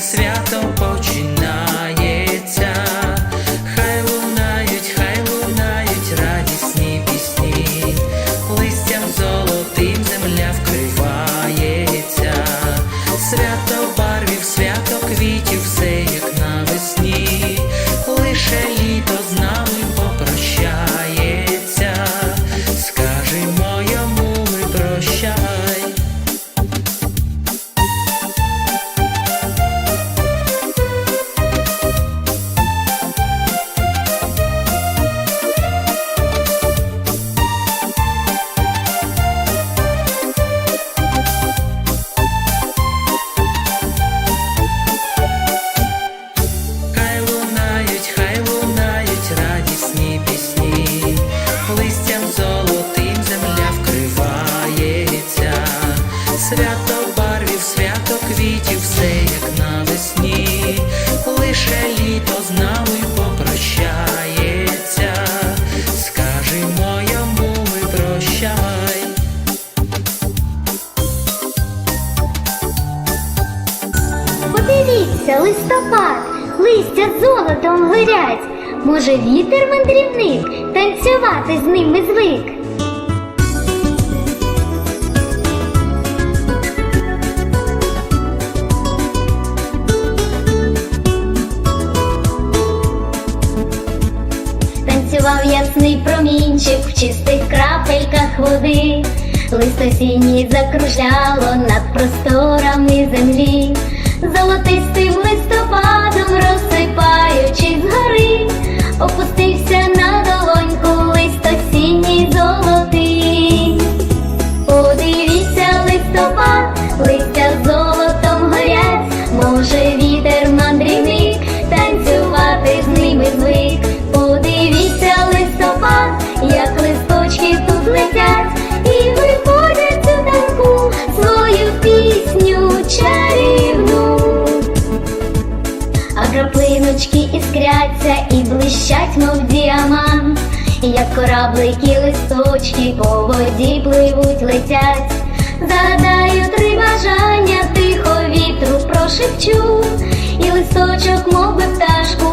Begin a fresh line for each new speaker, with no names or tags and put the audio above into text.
свято по то з нами попрощається, скажімо йому ми прощай.
Листопад, листя золотом горять, може, вітер мандрівник танцювати з ними звик. Палав ясний промінчик в чистих крапельках води, Листо осінній закружляло над просто. краплиночки іскряться і блищать, мов діамант, як кораблики, листочки по воді пливуть, летять, загадаю три бажання, тихо вітру прошепчу, і листочок, мов би пташку.